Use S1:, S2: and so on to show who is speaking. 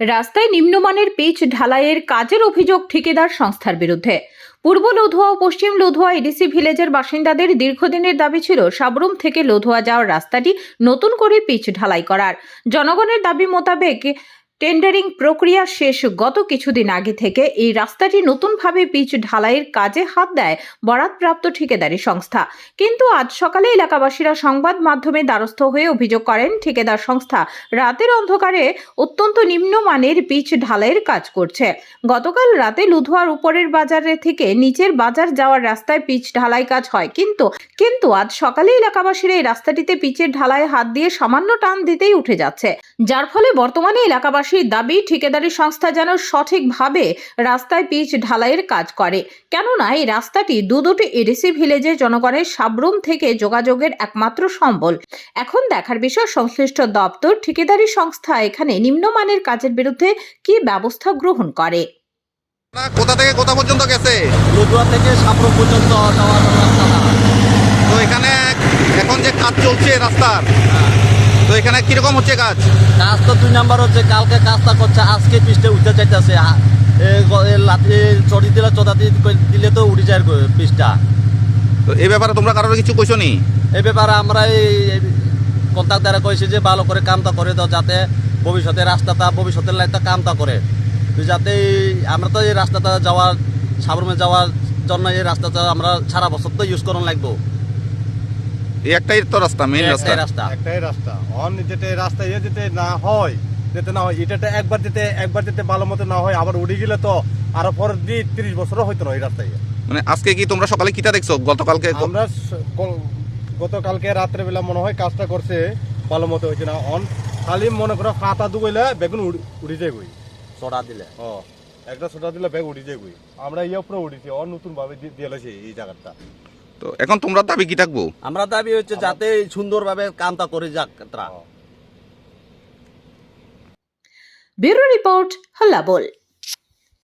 S1: রাস্তায় নিম্নমানের পিচ ঢালাইয়ের কাজের অভিযোগ ঠিকাদার সংস্থার বিরুদ্ধে। পূর্ব লধুয়া ও পশ্চিম লধুয়া এডিসি ভিলেজের বাসিন্দাদের দীর্ঘদিনের দাবি ছিল সাবরুম থেকে লধুয়া যাওয়ার রাস্তাটি নতুন করে পিচ ঢালাই করার। জনগণের দাবি মোতাবেক টেন্ডারিং প্রক্রিয়া শেষ গত কিছুদিন আগে থেকে এই রাস্তাটি নতুনভাবে পিচ ঢালাইয়ের কাজে হাত দেয় বরাদপ্রাপ্ত ঠিকাদারি সংস্থা। কিন্তু আজ সকালে এলাকাবাসীরা সংবাদ মাধ্যমে দ্বারস্থ হয়ে অভিযোগ করেন, ঠিকাদার সংস্থা রাতের অন্ধকারে অত্যন্ত নিম্নমানের পিচ ঢালাইয়ের কাজ করছে। গতকাল রাতে লুধুয়ার উপরের বাজারে থেকে নিচের বাজার যাওয়ার রাস্তায় পিচ ঢালাই কাজ হয়। কিন্তু কিন্তু আজ সকালে এলাকাবাসীরা এই রাস্তাটিতে পিচের ঢালাই হাত দিয়ে সামান্য টান দিতেই উঠে যাচ্ছে। যার ফলে বর্তমানে এলাকাবাসীর দাবি ঠিকাদারি সংস্থা যেন সঠিকভাবে রাস্তায় পিচ ঢালাইয়ের কাজ করে। কেননা এই রাস্তাটি দু দুটি এডিসি ভিলেজের জনগণের সাবরুম থেকে যোগাযোগের একমাত্র সম্বল। এখন দেখার বিষয় সংশ্লিষ্ট দপ্তর ঠিকাদারি সংস্থা এখানে নিম্নমানের কাজের বিরুদ্ধে কি ব্যবস্থা গ্রহণ করে?
S2: কোথা থেকে কোথা পর্যন্ত গেছে?
S3: লুদুয়া থেকে সাপড়ো পর্যন্ত যাওয়ার রাস্তাটা
S2: তো এখানে এখন যে কাজ চলছে রাস্তার তো এখানে কীরকম হচ্ছে কাজ?
S3: কাজ তো দুই নাম্বার হচ্ছে কালকে কাজটা করছে আজকে পিসটা উঠতে চাইতেছে। লাঠি চড়ি দিলে চদাতি দিলে তো উঠে যায় পিসটা
S2: তো এই ব্যাপারে তোমরা কারোর কিছু কইছো নি?
S3: এই ব্যাপারে আমরা এই কন্ট্রাক্ট দ্বারা কইছি যে ভালো করে কামটা করে দাও যাতে ভবিষ্যতে রাস্তাটা ভবিষ্যতের লাইনটা কামটা করে। তো যাতে আমরা তো এই রাস্তাটা যাওয়ার সাবরমে যাওয়ার জন্য এই রাস্তাটা আমরা সারা বছর তো ইউজ করুন লাগবো।
S2: একটাই তো রাস্তা মেইন রাস্তা
S3: একটাই রাস্তা।
S4: একটাই রাস্তা। অন যেতে রাস্তা ইয়ে যেতে না হয় যেতে না হয় এটাতে একবার যেতে একবার যেতে ভালো মতো না হয় আবার উড়ে গেলে তো আরও পরের দিয়ে তিরিশ বছরও হইতো না এই রাস্তায়।
S2: মানে আজকে কি তোমরা সকালে কিটা দেখছ? গতকালকে
S4: আমরা গতকালকে রাত্রে বেলা মনে হয় কাজটা করছে ভালো মতো হয়েছে না। অন খালি মনে করো ফাতা দুগইলে বেগুন উড়ি- যায় গই
S3: চড়া দিলে।
S4: ও একটা ছোটা দিলে ব্যাগ উড়ি যায় গই আমরা ইয়ে উপরে উড়িছি অন নতুন ভাবে দিয়ে এই জায়গাটা।
S2: তো এখন তোমরা দাবি কি থাকব
S3: আমরা দাবি হচ্ছে যাতে সুন্দরভাবে কামটা করে যাক তারা।
S1: ব্যুরো রিপোর্ট হল্লা বল